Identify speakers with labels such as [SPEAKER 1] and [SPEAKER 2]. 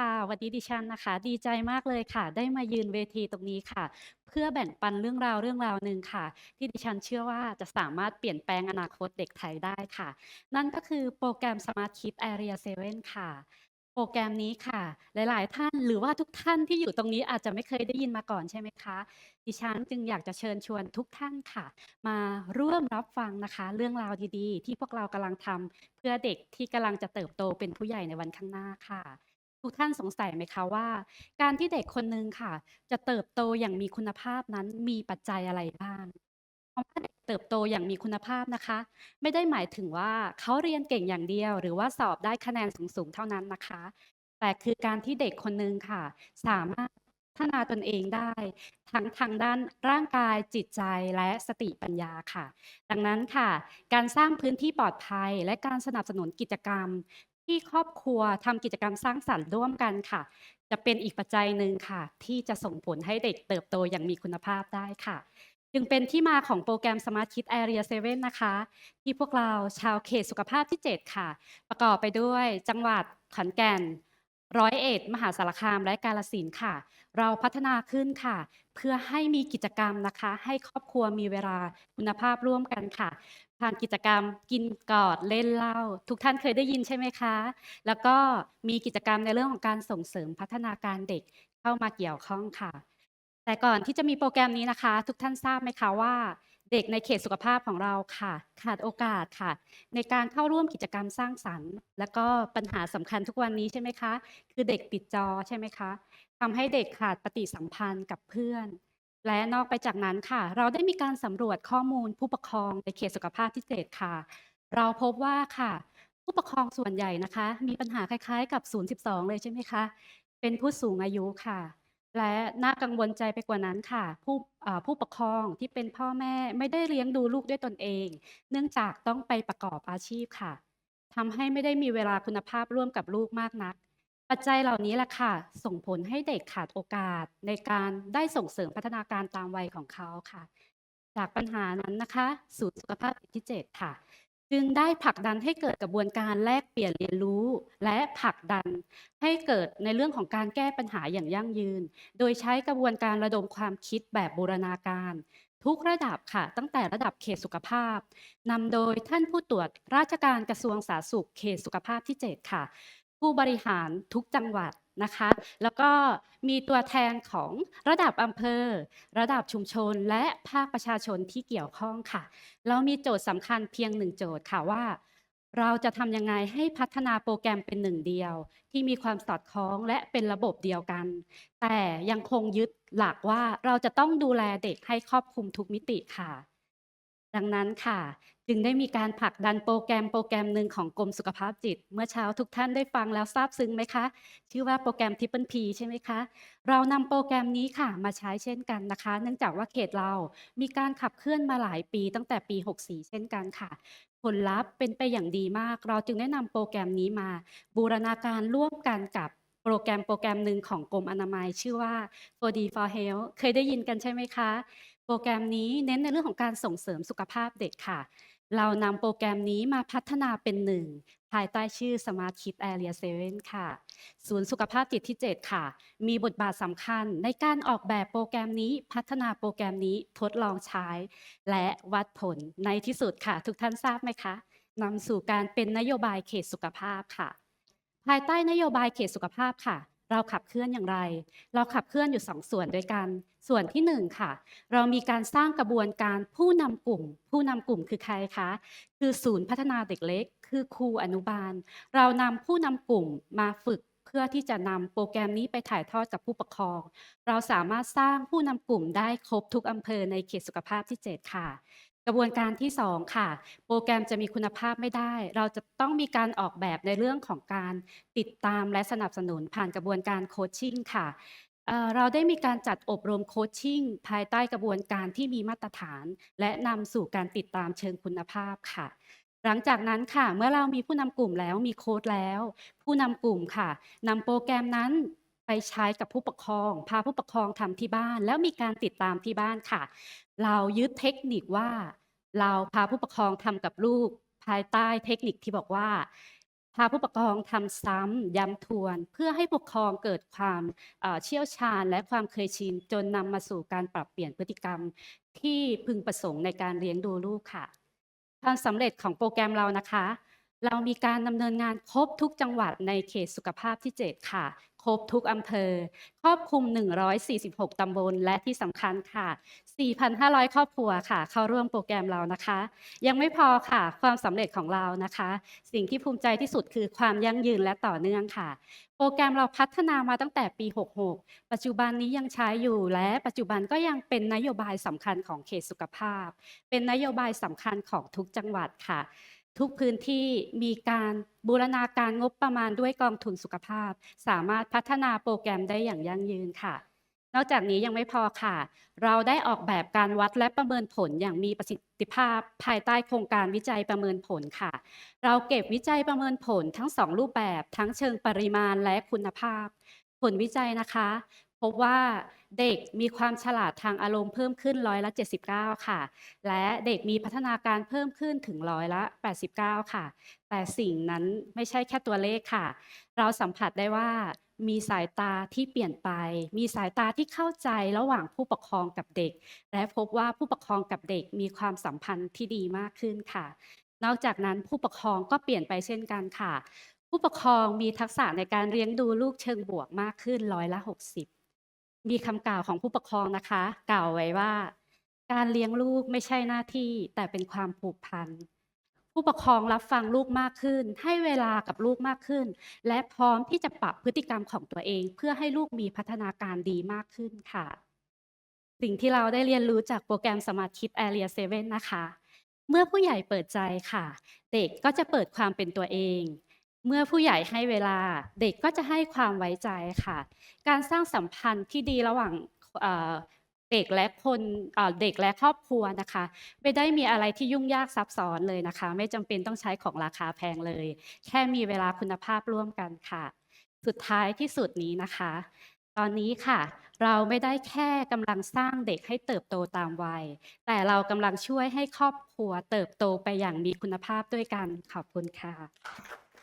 [SPEAKER 1] ค่ะวันนี้ดิฉันนะคะ ดีใจมากเลยค่ะ ได้มายืนเวทีตรงนี้ค่ะ เพื่อแบ่งปันเรื่องราวเรื่องราวหนึ่งค่ะ ที่ดิฉันเชื่อว่าจะสามารถเปลี่ยนแปลงอนาคตเด็กไทยได้ค่ะ นั่นก็คือโปรแกรม Smart Kids Area 7 ค่ะ โปรแกรมนี้ค่ะ หลาย ๆ ท่านหรือว่าทุกท่านที่อยู่ตรงนี้อาจจะไม่เคยได้ยินมาก่อนใช่ไหมคะ ดิฉันจึงอยากจะเชิญชวนทุกท่านค่ะ มาร่วมรับฟังนะคะ เรื่องราวดี ๆ ที่พวกเรากำลังทำเพื่อเด็กที่กำลังจะเติบโตเป็นผู้ใหญ่ในวันข้างหน้าค่ะ ทุกท่านสงสัยไหมคะว่า การที่เด็กคนหนึ่งค่ะ จะเติบโตอย่างมีคุณภาพนั้นมีปัจจัยอะไรบ้างคำว่าเด็กเติบโตอย่างมีคุณภาพนะคะ ไม่ได้หมายถึงว่าเขาเรียนเก่งอย่างเดียว หรือว่าสอบได้คะแนนสูงๆเท่านั้นนะคะ แต่คือการที่เด็กคนหนึ่งค่ะ สามารถพัฒนาตนเองได้ ทั้งทางด้านร่างกายจิตใจและสติปัญญาค่ะ ดังนั้นค่ะ การสร้างพื้นที่ปลอดภัย และการสนับสนุนกิจกรรม ที่ครอบครัวทำกิจกรรมสร้างสรรค์ร่วมกันค่ะ จะเป็นอีกปัจจัยหนึ่งค่ะ ที่จะส่งผลให้เด็กเติบโตอย่างมีคุณภาพได้ค่ะ จึงเป็นที่มาของโปรแกรม Smart Kid Area 7 นะคะ ที่พวกเราชาวเขตสุขภาพที่ 7 ค่ะ ประกอบไปด้วยจังหวัดขอนแก่น ร้อยเอ็ดมหาสารคามและกาฬสินค่ะ เราพัฒนาขึ้นค่ะ เพื่อให้มีกิจกรรมนะคะ ให้ครอบครัวมีเวลาคุณภาพร่วมกันค่ะ ผ่านกิจกรรมกินกอดเล่นเล้าทุกท่านเคยได้ยินใช่ไหมคะ แล้วก็มีกิจกรรมในเรื่องของการส่งเสริมพัฒนาการเด็กเข้ามาเกี่ยวข้องค่ะ แต่ก่อนที่จะมีโปรแกรมนี้นะคะ ทุกท่านทราบไหมคะว่า เด็กในเขตสุขภาพของเราค่ะ ขาดโอกาสค่ะ ในการเข้าร่วมกิจกรรมสร้างสรรค์ แล้วก็ปัญหาสำคัญทุกวันนี้ใช่ไหมคะ คือเด็กติดจอใช่ไหมคะทำให้เด็กขาดปฏิสัมพันธ์กับเพื่อน และนอกไปจากนั้นค่ะ เราได้มีการสำรวจข้อมูลผู้ปกครองในเขตสุขภาพที่เจ็ดค่ะ เราพบว่าค่ะ ผู้ปกครองส่วนใหญ่นะคะ มีปัญหาคล้ายๆ กับ 012 เลยใช่ไหมคะ เป็นผู้สูงอายุค่ะ และน่ากังวลใจไปกว่านั้นค่ะ ผู้อ่าผู้ปกครองที่เป็นพ่อแม่ไม่ได้เลี้ยงดูลูกด้วยตนเอง เนื่องจากต้องไปประกอบอาชีพค่ะทำให้ไม่ได้มีเวลาคุณภาพร่วมกับลูกมากนัก ปัจจัยเหล่านี้แหละค่ะ ส่งผลให้เด็กขาดโอกาสในการได้ส่งเสริมพัฒนาการตามวัยของเขาค่ะ จากปัญหานั้นนะคะศูนย์สุขภาพจิตที่7ค่ะ จึงได้ผลักดันให้เกิดกระบวนการแลกเปลี่ยนเรียนรู้ และผลักดันให้เกิดในเรื่องของการแก้ปัญหาอย่างยั่งยืน โดยใช้กระบวนการระดมความคิดแบบบูรณาการ ทุกระดับค่ะ ตั้งแต่ระดับเขตสุขภาพนำโดยท่านผู้ตรวจราชการกระทรวงสาธารณสุขเขตสุขภาพที่ 7 ค่ะ ผู้บริหารทุกจังหวัด นะคะ แล้วก็มีตัวแทนของระดับอำเภอ ระดับชุมชน และภาคประชาชนที่เกี่ยวข้องค่ะ เรามีโจทย์สำคัญเพียงหนึ่งโจทย์ค่ะว่า เราจะทำยังไงให้พัฒนาโปรแกรมเป็นหนึ่งเดียว ที่มีความสอดคล้องและเป็นระบบเดียวกัน แต่ยังคงยึดหลักว่าเราจะต้องดูแลเด็กให้ครอบคลุมทุกมิติค่ะ ดังนั้นค่ะ จึงได้มีการผลักดันโปรแกรมโปรแกรมหนึ่งของกรมสุขภาพจิต เมื่อเช้าทุกท่านได้ฟังแล้วซาบซึ้งไหมคะ ชื่อว่าโปรแกรม Triple P ใช่ไหมคะ เรานำโปรแกรมนี้ค่ะมาใช้เช่นกันนะคะ เนื่องจากว่าเขตเรามีการขับเคลื่อนมาหลายปีตั้งแต่ปี 64 เช่นกันค่ะผลลัพธ์เป็นไปอย่างดีมาก เราจึงได้นำโปรแกรมนี้มา บูรณาการร่วมกันกับโปรแกรมโปรแกรมหนึ่งของกรมอนามัย ชื่อว่า 4D for Health เคยได้ยินกันใช่ไหมคะ โปรแกรมนี้เน้นในเรื่องของการส่งเสริมสุขภาพเด็กค่ะ เรานำโปรแกรมนี้มาพัฒนาเป็นหนึ่ง ภายใต้ชื่อ Smart Kids Area 7 ค่ะ ศูนย์สุขภาพจิตที่ 7 ค่ะ มีบทบาทสำคัญในการออกแบบโปรแกรมนี้พัฒนาโปรแกรมนี้ทดลองใช้ และวัดผลในที่สุดค่ะ ทุกท่านทราบไหมคะนำสู่การเป็นนโยบายเขตสุขภาพค่ะ ภายใต้นโยบายเขตสุขภาพค่ะ เราขับเคลื่อนอย่างไร เราขับเคลื่อนอยู่2ส่วนด้วยกัน ส่วนที่1ค่ะ เรามีการสร้างกระบวนการผู้นำกลุ่ม ผู้นำกลุ่มคือใครคะ คือศูนย์พัฒนาเด็กเล็ก คือครูอนุบาล เรานำผู้นำกลุ่มมาฝึกเพื่อที่จะนำโปรแกรมนี้ไปถ่ายทอดกับผู้ปกครอง เราสามารถสร้างผู้นำกลุ่มได้ครบทุกอำเภอในเขตสุขภาพที่ 7 ค่ะ กระบวนการที่ 2 ค่ะ โปรแกรมจะมีคุณภาพไม่ได้ เราจะต้องมีการออกแบบในเรื่องของการติดตามและสนับสนุนผ่านกระบวนการโคชชิ่งค่ะเราได้มีการจัดอบรมโคชชิ่งภายใต้กระบวนการที่มีมาตรฐาน และนำสู่การติดตามเชิงคุณภาพค่ะ หลังจากนั้นค่ะ เมื่อเรามีผู้นำกลุ่มแล้วมีโค้ดแล้ว ผู้นำกลุ่มค่ะนำโปรแกรมนั้น ไปใช้กับผู้ปกครอง พาผู้ปกครองทำที่บ้าน แล้วมีการติดตามที่บ้านค่ะ เรายึดเทคนิคว่า เราพาผู้ปกครองทำกับลูก ภายใต้เทคนิคที่บอกว่า พาผู้ปกครองทำซ้ำย้ำทวน เพื่อให้ผู้ปกครองเกิดความเชี่ยวชาญและความเคยชิน จนนำมาสู่การปรับเปลี่ยนพฤติกรรม ที่พึงประสงค์ในการเลี้ยงดูลูกค่ะความสำเร็จของโปรแกรมเรานะคะ เรามีการดำเนินงานครบทุกจังหวัดในเขตสุขภาพที่ 7 ค่ะ ครบทุกอำเภอ ครอบคลุม 146 ตำบล และที่สำคัญค่ะ 4,500 ครอบครัวค่ะ เข้าร่วมโปรแกรมเรานะคะ ยังไม่พอค่ะ ความสำเร็จของเรานะคะ สิ่งที่ภูมิใจที่สุดคือความยั่งยืนและต่อเนื่องค่ะ โปรแกรมเราพัฒนามาตั้งแต่ปี 66 ปัจจุบันนี้ยังใช้อยู่ และปัจจุบันก็ยังเป็นนโยบายสำคัญของเขตสุขภาพ เป็นนโยบายสำคัญของทุกจังหวัดค่ะ ทุกพื้นที่มีการบูรณาการงบประมาณด้วยกองทุนสุขภาพ สามารถพัฒนาโปรแกรมได้อย่างยั่งยืนค่ะ นอกจากนี้ยังไม่พอค่ะ เราได้ออกแบบการวัดและประเมินผลอย่างมีประสิทธิภาพ ภายใต้โครงการวิจัยประเมินผลค่ะ เราเก็บวิจัยประเมินผลทั้งสองรูปแบบ ทั้งเชิงปริมาณและคุณภาพ ผลวิจัยนะคะ พบว่าเด็กมีความฉลาดทางอารมณ์เพิ่มขึ้นร้อยละ 79 ค่ะ และเด็กมีพัฒนาการเพิ่มขึ้นถึงร้อยละ 89 ค่ะ แต่สิ่งนั้นไม่ใช่แค่ตัวเลขค่ะ เราสัมผัสได้ว่ามีสายตาที่เปลี่ยนไป มีสายตาที่เข้าใจระหว่างผู้ปกครองกับเด็ก และพบว่าผู้ปกครองกับเด็กมีความสัมพันธ์ที่ดีมากขึ้นค่ะ นอกจากนั้นผู้ปกครองก็เปลี่ยนไปเช่นกันค่ะ ผู้ปกครองมีทักษะในการเลี้ยงดูลูกเชิงบวกมากขึ้นร้อยละ 60 มีคำกล่าวของผู้ปกครองนะคะ กล่าวไว้ว่า การเลี้ยงลูกไม่ใช่หน้าที่แต่เป็นความผูกพัน ผู้ปกครองรับฟังลูกมากขึ้น ให้เวลากับลูกมากขึ้น และพร้อมที่จะปรับพฤติกรรมของตัวเอง เพื่อให้ลูกมีพัฒนาการดีมากขึ้นค่ะ สิ่งที่เราได้เรียนรู้จากโปรแกรมสมาร์ทคิด Area 7 นะคะ เมื่อผู้ใหญ่เปิดใจค่ะ เด็กก็จะเปิดความเป็นตัวเอง เมื่อผู้ใหญ่ให้เวลาเด็กก็จะให้ความไว้ใจค่ะ การสร้างสัมพันธ์ที่ดีระหว่างเด็กและคนเด็กและครอบครัวนะคะ ไม่ได้มีอะไรที่ยุ่งยากซับซ้อนเลยนะคะ ไม่จำเป็นต้องใช้ของราคาแพงเลย แค่มีเวลาคุณภาพร่วมกันค่ะ สุดท้ายที่สุดนี้นะคะ ตอนนี้ค่ะ เราไม่ได้แค่กำลังสร้างเด็กให้เติบโตตามวัย แต่เรากำลังช่วยให้ครอบครัวเติบโตไปอย่างมีคุณภาพด้วยกันขอบคุณค่ะ